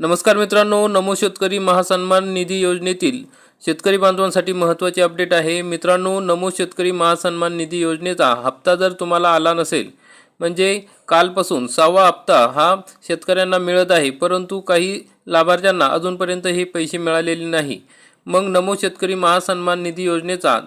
नमस्कार मित्रांनो नमो शेतकरी महासन्मान निधी योजनेतील शेतकरी बांधवांसाठी महत्त्वाचे अपडेट आहे. मित्रांनो नमो शेतकरी महासन्मान निधी योजनेचा हप्ता जर तुम्हाला आला नसेल म्हणजे कालपासून सहावा हप्ता हा शेतकऱ्यांना मिळत आहे परंतु काही लाभार्थ्यांना अजूनपर्यंत हे पैसे मिळालेले नाही. मग नमो शेतकरी महासन्मान निधी योजनेचा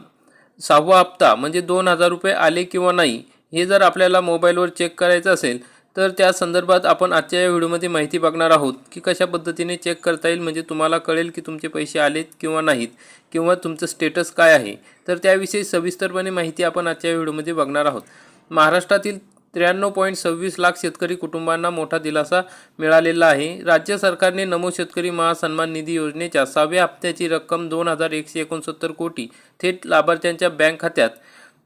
सहावा हप्ता म्हणजे दोन हजार रुपये आले किंवा नाही हे जर आपल्याला मोबाईलवर चेक करायचं असेल तर त्या संदर्भात आपण आजच्या या व्हिडिओमध्ये माहिती बघणार आहोत की कशा पद्धतीने चेक करता येईल म्हणजे तुम्हाला कळेल की तुमचे पैसे आलेत किंवा नाहीत किंवा तुमचं स्टेटस काय आहे. तर त्याविषयी सविस्तरपणे माहिती आपण आजच्या व्हिडिओमध्ये बघणार आहोत. महाराष्ट्रातील त्र्याण्णव पॉईंट सव्वीस लाख शेतकरी कुटुंबांना मोठा दिलासा मिळालेला आहे. राज्य सरकारने नमो शेतकरी महासन्मान निधी योजनेच्या सहाव्या हप्त्याची रक्कम दोन हजार एकशे एकोणसत्तर कोटी थेट लाभार्थ्यांच्या बँक खात्यात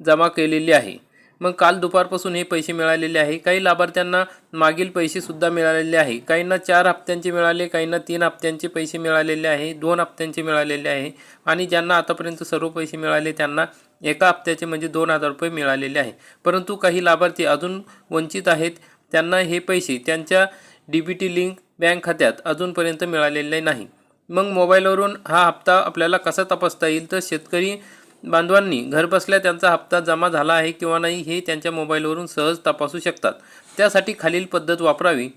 जमा केलेली आहे. मग काल दुपारपासून हे पैसे मिळालेले आहे. काही लाभार्थ्यांना मागील पैसेसुद्धा मिळालेले आहे. काहींना चार हप्त्यांचे मिळाले काहींना तीन हप्त्यांचे पैसे मिळालेले आहे दोन हप्त्यांचे मिळालेले आहे आणि ज्यांना आतापर्यंत सर्व पैसे मिळाले त्यांना एका हप्त्याचे म्हणजे दोन हजार रुपये मिळालेले आहे. परंतु काही लाभार्थी अजून वंचित आहेत. त्यांना हे पैसे त्यांच्या D B T link bank खात्यात अजूनपर्यंत मिळालेले नाही. मग मोबाईलवरून हा हप्ता आपल्याला कसा तपासता येईल? तर शेतकरी बांधवांनी घरबसल्या त्यांचा हप्ता जमा झाला आहे किंवा नाही हे त्यांच्या मोबाईलवरून सहज तपासू शकतात. त्यासाठी खालील पद्धत वापरावी.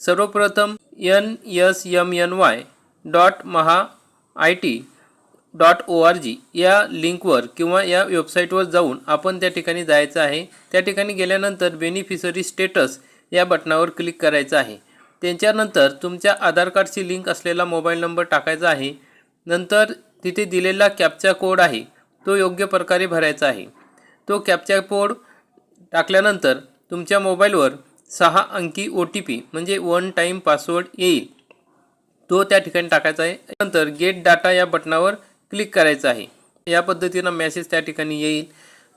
सर्वप्रथम N S M N Y dot Maha I T dot O R G या लिंकवर किंवा या वेबसाईटवर जाऊन आपण त्या ठिकाणी जायचं आहे. त्या ठिकाणी गेल्यानंतर बेनिफिशरी स्टेटस या बटनावर क्लिक करायचं आहे. त्यांच्यानंतर तुमच्या आधार कार्डची लिंक असलेला मोबाईल नंबर टाकायचा आहे. नंतर तिथे दिलेला कॅपचा कोड आहे. तो योग्य प्रकारे भरायचा आहे. तो कॅप्चर कोड टाकल्यानंतर तुमच्या मोबाईलवर सहा अंकी ओ टी पी म्हणजे वन टाईम पासवर्ड येईल. तो त्या ठिकाणी टाकायचा आहे. नंतर गेट डाटा या बटनावर क्लिक करायचं आहे. या पद्धतीनं मेसेज त्या ठिकाणी येईल.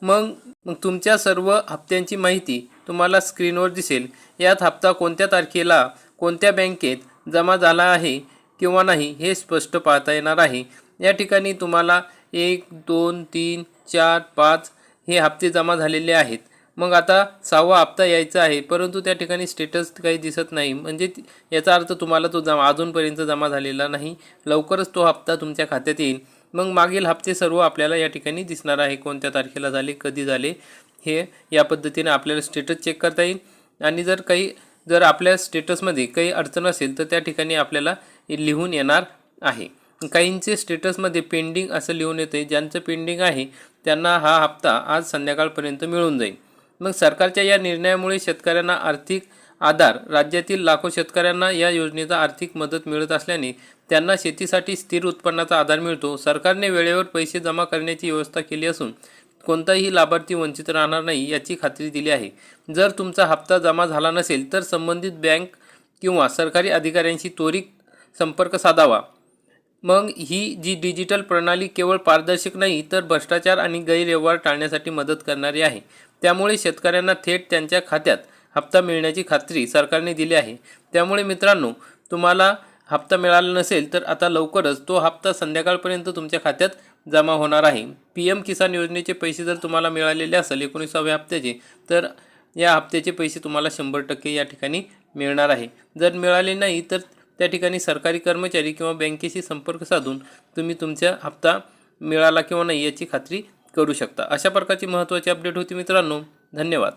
मग मग तुमच्या सर्व हप्त्यांची माहिती तुम्हाला स्क्रीनवर दिसेल. यात हप्ता कोणत्या तारखेला कोणत्या बँकेत जमा झाला आहे किंवा नाही हे स्पष्ट पाहता येणार आहे. या ठिकाणी तुम्हाला एक दोन तीन चार पाच हे हप्ते जमा झालेले आहेत. मग आता सहावा हप्ता यायचा आहे परंतु त्या ठिकाणी स्टेटस काही दिसत नाही. म्हणजे याचा अर्थ तुम्हाला तो जमा अजूनपर्यंत जमा झालेला नाही. लवकरच तो हप्ता तुमच्या खात्यात येईल. मग मागील हप्ते सर्व आपल्याला या ठिकाणी दिसणार आहे. कोणत्या तारखेला झाले कधी झाले हे या पद्धतीने आपल्याला स्टेटस चेक करता येईल. आणि जर काही जर आपल्या स्टेटसमध्ये काही अडचण असेल तर त्या ठिकाणी आपल्याला लिहून येणार आहे. काहींचे स्टेटसमध्ये पेंडिंग असं लिहून येते ज्यांचं पेंडिंग आहे त्यांना हा हप्ता आज संध्याकाळपर्यंत मिळून जाईल. मग सरकारच्या या निर्णयामुळे शेतकऱ्यांना आर्थिक आधार राज्यातील लाखो शेतकऱ्यांना या योजनेचा आर्थिक मदत मिळत असल्याने त्यांना शेतीसाठी स्थिर उत्पन्नाचा आधार मिळतो. सरकारने वेळेवर पैसे जमा करण्याची व्यवस्था केली असून कोणताही लाभार्थी वंचित राहणार नाही याची खात्री दिली आहे. जर तुमचा हप्ता जमा झाला नसेल तर संबंधित बँक किंवा सरकारी अधिकाऱ्यांशी त्वरित संपर्क साधावा. मग ही जी डिजिटल प्रणाली केवळ पारदर्शक नाही तर भ्रष्टाचार आणि गैरव्यवहार टाळण्यासाठी मदत करणारी आहे. त्यामुळे शेतकऱ्यांना थेट त्यांच्या खात्यात हप्ता मिळण्याची खात्री सरकारने दिली आहे. त्यामुळे मित्रांनो तुम्हाला हप्ता मिळाला नसेल तर आता लवकरच तो हप्ता संध्याकाळपर्यंत तुमच्या खात्यात जमा होणार आहे. पी एम किसान योजनेचे पैसे जर तुम्हाला मिळालेले असेल एकोणीसाव्या हप्त्याचे तर या हप्त्याचे पैसे तुम्हाला शंभर टक्के या ठिकाणी मिळणार आहे. जर मिळाले नाही तर त्या ठिकाणी सरकारी कर्मचारी किंवा बँकेशी संपर्क साधून तुम्ही तुमचा हप्ता मिळाला किंवा नाही याची खात्री करू शकता. अशा प्रकारची महत्त्वाची अपडेट होती मित्रांनो. धन्यवाद.